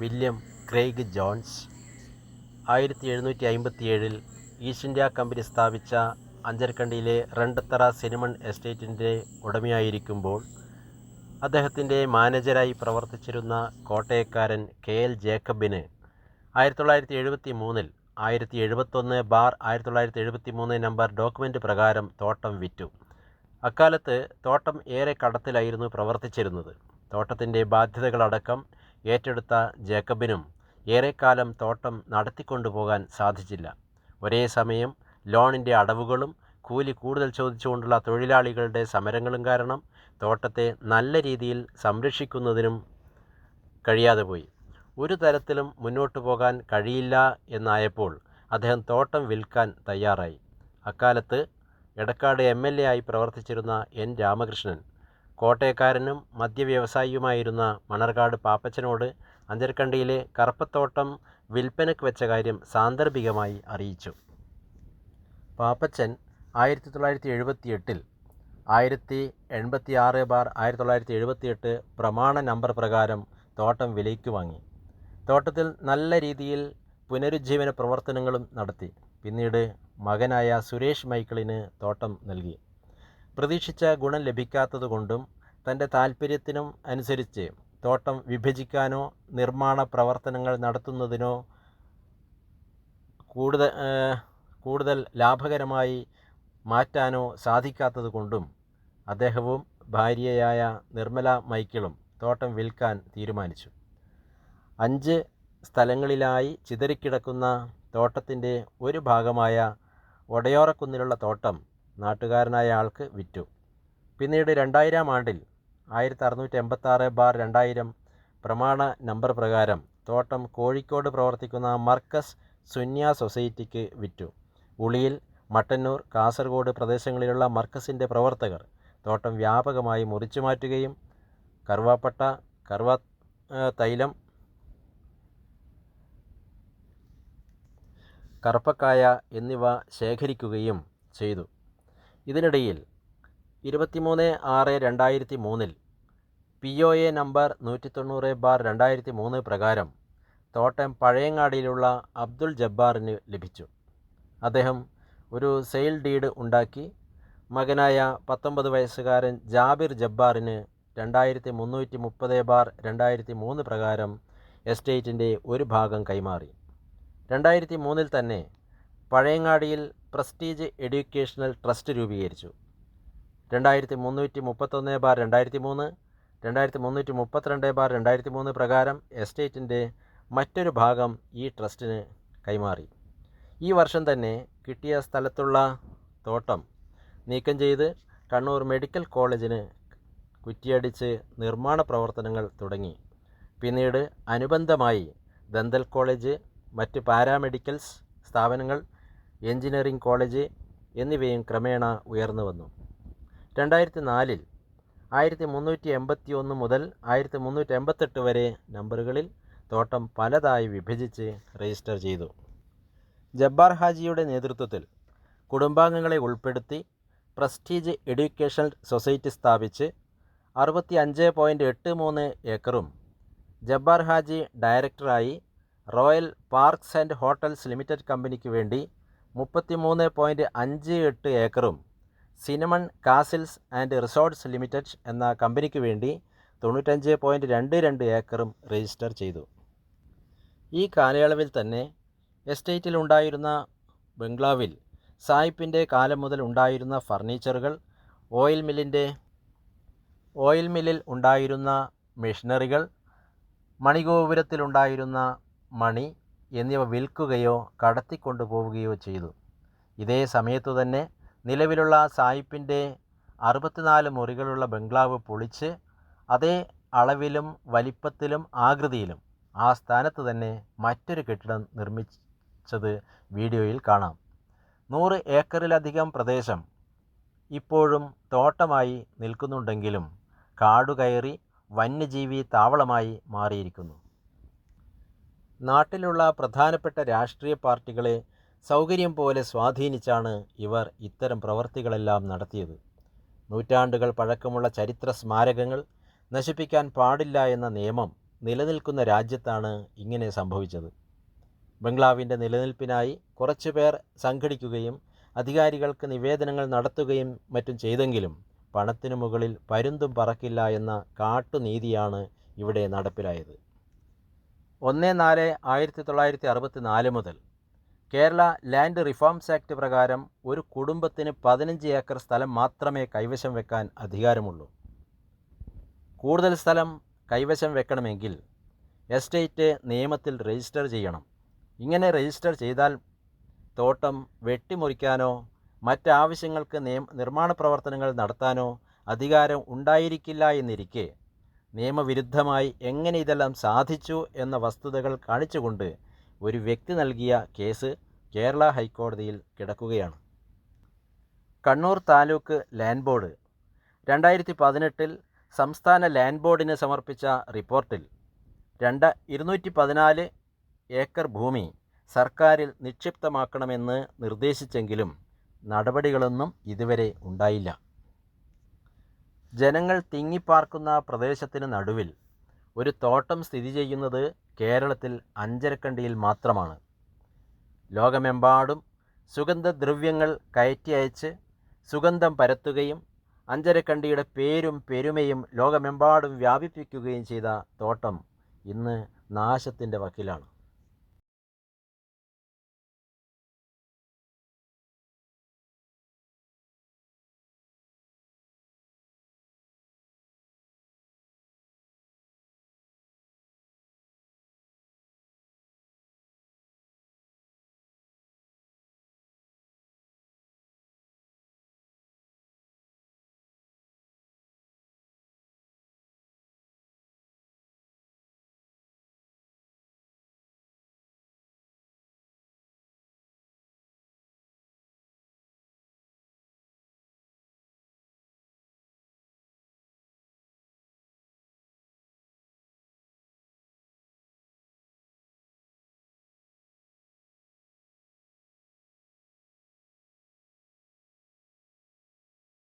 William Craig John's. ആയിരത്തി എഴുന്നൂറ്റി അമ്പത്തിയേഴിൽ east India company സ്ഥാപിച്ച അഞ്ചരക്കണ്ടിയിലെ റണ്ടത്തറ സിനിമൺ എസ്റ്റേറ്റിന്റെ ഉടമയായിരിക്കുമ്പോൾ അദ്ദേഹത്തിന്റെ മാനേജരായി പ്രവർത്തിച്ചിരുന്ന കോട്ടയക്കാരൻ കെ എൽ ജേക്കബിന് ആയിരത്തി തൊള്ളായിരത്തി എഴുപത്തി മൂന്നിൽ ആയിരത്തി എഴുപത്തൊന്ന് ബാർ ആയിരത്തി തൊള്ളായിരത്തി എഴുപത്തി മൂന്ന് നമ്പർ ഡോക്യുമെന്റ് പ്രകാരം തോട്ടം വിറ്റു. അക്കാലത്ത് തോട്ടം ഏറെ കടത്തിലായിരുന്നു പ്രവർത്തിച്ചിരുന്നത്. തോട്ടത്തിന്റെ ബാധ്യതകളടക്കം ഏറ്റെടുത്ത ജേക്കബിനും ഏറെക്കാലം തോട്ടം നടത്തിക്കൊണ്ടുപോകാൻ സാധിച്ചില്ല. ഒരേ സമയം ലോണിന്റെ അടവുകളും കൂലി കൂടുതൽ ചോദിച്ചുകൊണ്ടുള്ള തൊഴിലാളികളുടെ സമരങ്ങളും കാരണം തോട്ടത്തെ നല്ല രീതിയിൽ സംരക്ഷിക്കുന്നതിനും കഴിയാതെ പോയി. ഒരു തരത്തിലും മുന്നോട്ട് പോകാൻ കഴിയില്ല എന്നായപ്പോൾ അദ്ദേഹം തോട്ടം വിൽക്കാൻ തയ്യാറായി. അക്കാലത്ത് എടക്കാട് എം എൽ എ ആയി പ്രവർത്തിച്ചിരുന്ന എൻ രാമകൃഷ്ണൻ കോട്ടയക്കാരനും മദ്യവ്യവസായിയുമായിരുന്ന മണർകാട് പാപ്പച്ചനോട് അഞ്ചരക്കണ്ടിയിലെ കറുപ്പത്തോട്ടം വിൽപ്പനയ്ക്ക് വെച്ച കാര്യം സാന്ദർഭികമായി അറിയിച്ചു. പാപ്പച്ചൻ ആയിരത്തി തൊള്ളായിരത്തി എഴുപത്തി എട്ടിൽ ആയിരത്തി എൺപത്തി ആറ് ബാർ ആയിരത്തി തൊള്ളായിരത്തി എഴുപത്തി എട്ട് പ്രമാണ നമ്പർ പ്രകാരം തോട്ടം വിലയ്ക്ക് വാങ്ങി. തോട്ടത്തിൽ നല്ല രീതിയിൽ പുനരുജ്ജീവന പ്രവർത്തനങ്ങളും നടത്തി. പിന്നീട് മകനായ സുരേഷ് മൈക്കിളിന് തോട്ടം നൽകി. പ്രതീക്ഷിച്ച ഗുണം ലഭിക്കാത്തതുകൊണ്ടും തന്റെ താൽപ്പര്യത്തിനും അനുസരിച്ച് തോട്ടം വിഭജിക്കാനോ നിർമ്മാണ പ്രവർത്തനങ്ങൾ നടത്തുന്നതിനോ കൂടുതൽ കൂടുതൽ ലാഭകരമായി മാറ്റാനോ സാധിക്കാത്തതുകൊണ്ടും അദ്ദേഹവും ഭാര്യയായ നിർമ്മല മൈക്കിളും തോട്ടം വിൽക്കാൻ തീരുമാനിച്ചു. അഞ്ച് സ്ഥലങ്ങളിലായി ചിതറിക്കിടക്കുന്ന തോട്ടത്തിന്റെ ഒരു ഭാഗമായ ഒടയോറക്കുന്നിലുള്ള തോട്ടം നാട്ടുകാരനായ ആൾക്ക് വിറ്റു. പിന്നീട് രണ്ടായിരം ആണ്ടിൽ ആയിരത്തി അറുന്നൂറ്റി എൺപത്താറ് ബാർ രണ്ടായിരം പ്രമാണ നമ്പർ പ്രകാരം തോട്ടം കോഴിക്കോട് പ്രവർത്തിക്കുന്ന മർക്കസ് സുന്യ സൊസൈറ്റിക്ക് വിറ്റു. ഉളിയിൽ മട്ടന്നൂർ കാസർഗോഡ് പ്രദേശങ്ങളിലുള്ള മർക്കസിന്റെ പ്രവർത്തകർ തോട്ടം വ്യാപകമായി മുറിച്ചു മാറ്റുകയും കറുവാപ്പട്ട കറുവ തൈലം കറുപ്പക്കായ എന്നിവ ശേഖരിക്കുകയും ചെയ്തു. ഇതിനിടയിൽ ഇരുപത്തിമൂന്ന് ആറ് രണ്ടായിരത്തി മൂന്നിൽ പി ഒ എ നമ്പർ നൂറ്റി തൊണ്ണൂറ് ബാർ രണ്ടായിരത്തി മൂന്ന് പ്രകാരം തോട്ടം പഴയങ്ങാടിയിലുള്ള അബ്ദുൾ ജബ്ബാറിന് ലഭിച്ചു. അദ്ദേഹം ഒരു സെയിൽ ഡീഡ് ഉണ്ടാക്കി. മകനായ പത്തൊമ്പത് വയസ്സുകാരൻ ജാബിർ ജബ്ബാറിന് രണ്ടായിരത്തി മുന്നൂറ്റി മുപ്പത് ബാർ രണ്ടായിരത്തി മൂന്ന് പ്രകാരം എസ്റ്റേറ്റിന്റെ ഒരു ഭാഗം കൈമാറി. രണ്ടായിരത്തി മൂന്നിൽ തന്നെ പഴയങ്ങാടിയിൽ പ്രസ്റ്റീജ് എഡ്യൂക്കേഷണൽ ട്രസ്റ്റ് രൂപീകരിച്ചു. രണ്ടായിരത്തി മുന്നൂറ്റി മുപ്പത്തൊന്ന് ബാർ രണ്ടായിരത്തി മൂന്ന് രണ്ടായിരത്തി മുന്നൂറ്റി മുപ്പത്തിരണ്ട് ബാർ രണ്ടായിരത്തി മൂന്ന് പ്രകാരം എസ്റ്റേറ്റിന്റെ മറ്റൊരു ഭാഗം ഈ ട്രസ്റ്റിന് കൈമാറി. ഈ വർഷം തന്നെ കിട്ടിയ സ്ഥലത്തുള്ള തോട്ടം നീക്കം ചെയ്ത് കണ്ണൂർ മെഡിക്കൽ കോളേജിന് കുറ്റിയടിച്ച് നിർമ്മാണ പ്രവർത്തനങ്ങൾ തുടങ്ങി. പിന്നീട് അനുബന്ധമായി ദന്തൽ കോളേജ് മറ്റ് പാരാമെഡിക്കൽസ് സ്ഥാപനങ്ങൾ എഞ്ചിനീയറിംഗ് കോളേജ് എന്നിവയും ക്രമേണ ഉയർന്നു വന്നു. രണ്ടായിരത്തി നാലിൽ ആയിരത്തി മുന്നൂറ്റി എൺപത്തി ഒന്ന് മുതൽ ആയിരത്തി മുന്നൂറ്റി എൺപത്തെട്ട് വരെ നമ്പറുകളിൽ തോട്ടം പലതായി വിഭജിച്ച് രജിസ്റ്റർ ചെയ്തു. ജബ്ബാർ ഹാജിയുടെ നേതൃത്വത്തിൽ കുടുംബാംഗങ്ങളെ ഉൾപ്പെടുത്തി പ്രസ്റ്റീജ് എഡ്യൂക്കേഷണൽ സൊസൈറ്റി സ്ഥാപിച്ച് അറുപത്തി അഞ്ച് പോയിന്റ് എട്ട് മൂന്ന് ഏക്കറും ജബ്ബാർ ഹാജി ഡയറക്ടറായി Royal Parks and Hotels Limited കമ്പനിക്ക് വേണ്ടി മുപ്പത്തി മൂന്ന് പോയിന്റ് അഞ്ച് എട്ട് ഏക്കറും Cinnamon Castles and Resorts Limited എന്ന കമ്പനിക്ക് വേണ്ടി തൊണ്ണൂറ്റഞ്ച് പോയിന്റ് രണ്ട് രണ്ട് ഏക്കറും രജിസ്റ്റർ ചെയ്തു. ഈ കാലയളവിൽ തന്നെ എസ്റ്റേറ്റിൽ ഉണ്ടായിരുന്ന ബംഗ്ലാവിൽ സായിപ്പിന്റെ കാലം മുതൽ ഉണ്ടായിരുന്ന ഫർണിച്ചറുകൾ ഓയിൽ മില്ലിന്റെ ഓയിൽ മില്ലിൽ ഉണ്ടായിരുന്ന മെഷീനറികൾ മണിഗോപുരത്തിലുണ്ടായിരുന്ന മണി എന്നിവ വിൽക്കുകയോ കടത്തിക്കൊണ്ടുപോവുകയോ ചെയ്തു. ഇതേ സമയത്തു തന്നെ നിലവിലുള്ള സായിപ്പിന്റെ അറുപത്തിനാല് മുറികളുള്ള ബംഗ്ലാവ് പൊളിച്ച് അതേ അളവിലും വലിപ്പത്തിലും ആകൃതിയിലും ആ സ്ഥാനത്ത് തന്നെ മറ്റൊരു കെട്ടിടം നിർമ്മിച്ചത് വീഡിയോയിൽ കാണാം. നൂറ് ഏക്കറിലധികം പ്രദേശം ഇപ്പോഴും തോട്ടമായി നിൽക്കുന്നുണ്ടെങ്കിലും കാടുകയറി വന്യജീവി താവളമായി മാറിയിരിക്കുന്നു. നാട്ടിലുള്ള പ്രധാനപ്പെട്ട രാഷ്ട്രീയ പാർട്ടികളെ സൗകര്യം പോലെ സ്വാധീനിച്ചാണ് ഇവർ ഇത്തരം പ്രവർത്തികളെല്ലാം നടത്തിയത്. നൂറ്റാണ്ടുകൾ പഴക്കമുള്ള ചരിത്ര സ്മാരകങ്ങൾ നശിപ്പിക്കാൻ പാടില്ല എന്ന നിയമം നിലനിൽക്കുന്ന രാജ്യത്താണ് ഇങ്ങനെ സംഭവിച്ചത്. ബംഗ്ലാവിന്റെ നിലനിൽപ്പിനായി കുറച്ചുപേർ സംഘടിക്കുകയും അധികാരികൾക്ക് നിവേദനങ്ങൾ നടത്തുകയും മറ്റും ചെയ്തെങ്കിലും പണത്തിനു മുകളിൽ പരുന്തും പറക്കില്ല എന്ന കാട്ടുനീതിയാണ് ഇവിടെ നടപ്പിലായത്. ഒന്ന് നാല് ആയിരത്തി തൊള്ളായിരത്തി അറുപത്തി നാല് മുതൽ കേരള ലാൻഡ് റിഫോംസ് ആക്ട് പ്രകാരം ഒരു കുടുംബത്തിന് പതിനഞ്ച് ഏക്കർ സ്ഥലം മാത്രമേ കൈവശം വെക്കാൻ അധികാരമുള്ളൂ. കൂടുതൽ സ്ഥലം കൈവശം വെക്കണമെങ്കിൽ എസ്റ്റേറ്റ് നിയമത്തിൽ രജിസ്റ്റർ ചെയ്യണം. ഇങ്ങനെ രജിസ്റ്റർ ചെയ്താൽ തോട്ടം വെട്ടിമുറിക്കാനോ മറ്റാവശ്യങ്ങൾക്ക് നിയമ നിർമ്മാണ പ്രവർത്തനങ്ങൾ നടത്താനോ അധികാരം ഉണ്ടായിരിക്കില്ല എന്നിരിക്കെ നിയമവിരുദ്ധമായി എങ്ങനെ ഇതെല്ലാം സാധിച്ചു എന്ന വസ്തുതകൾ കാണിച്ചുകൊണ്ട് ഒരു വ്യക്തി നൽകിയ കേസ് കേരള ഹൈക്കോടതിയിൽ കിടക്കുകയാണ്. Kannur taluk land board. രണ്ടായിരത്തി പതിനെട്ടിൽ സംസ്ഥാന ലാൻഡ് ബോർഡിന് സമർപ്പിച്ച റിപ്പോർട്ടിൽ രണ്ട് ഇരുന്നൂറ്റി പതിനാല് ഏക്കർ ഭൂമി സർക്കാരിൽ നിക്ഷിപ്തമാക്കണമെന്ന് നിർദ്ദേശിച്ചെങ്കിലും നടപടികളൊന്നും ഇതുവരെ ഉണ്ടായില്ല. ജനങ്ങൾ തിങ്ങിപ്പാർക്കുന്ന പ്രദേശത്തിന് നടുവിൽ ഒരു തോട്ടം സ്ഥിതി ചെയ്യുന്നത് കേരളത്തിൽ അഞ്ചരക്കണ്ടിയിൽ മാത്രമാണ്. ലോകമെമ്പാടും സുഗന്ധദ്രവ്യങ്ങൾ കയറ്റി അയച്ച് സുഗന്ധം പരത്തുകയും അഞ്ചരക്കണ്ടിയുടെ പേരും പെരുമയും ലോകമെമ്പാടും വ്യാപിപ്പിക്കുകയും ചെയ്ത തോട്ടം ഇന്ന് നാശത്തിന്റെ വക്കിലാണ്.